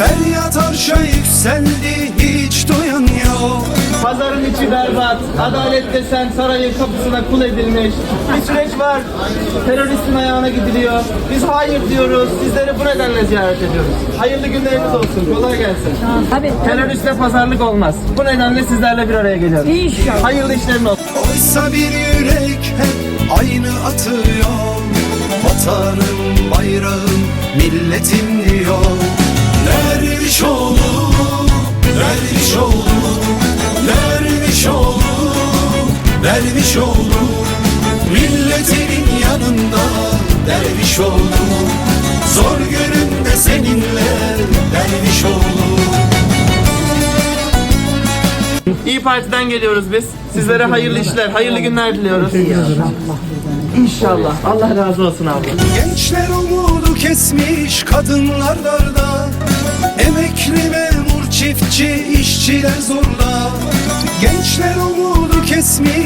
Feryat arşa yükseldi hiç duyan yok Pazarın içi berbat. Adalet desen sarayın kapısına kul edilmiş. Bir süreç var. Teröristin ayağına gidiliyor. Biz hayır diyoruz. Sizleri bu nedenle ziyaret ediyoruz. Hayırlı günleriniz olsun. Kolay gelsin. Tabii. Teröristle pazarlık olmaz. Bu nedenle sizlerle bir araya geliyoruz. İnşallah. Hayırlı işlerin olsun. Oysa bir yürek hep aynı atıyor Vatanım, bayrağım, milletim diyor derviş oğlu Milletinin yanında derviş oğlu Zor gününde seninle derviş oğlu İyi Parti'den geliyoruz biz. Sizlere hayırlı işler, hayırlı günler diliyoruz. İnşallah. Allah razı olsun abla. Gençler umudu kesmiş kadınlar darda Emekli memur çiftçi işçiler zorda Gençler umudu kesmiş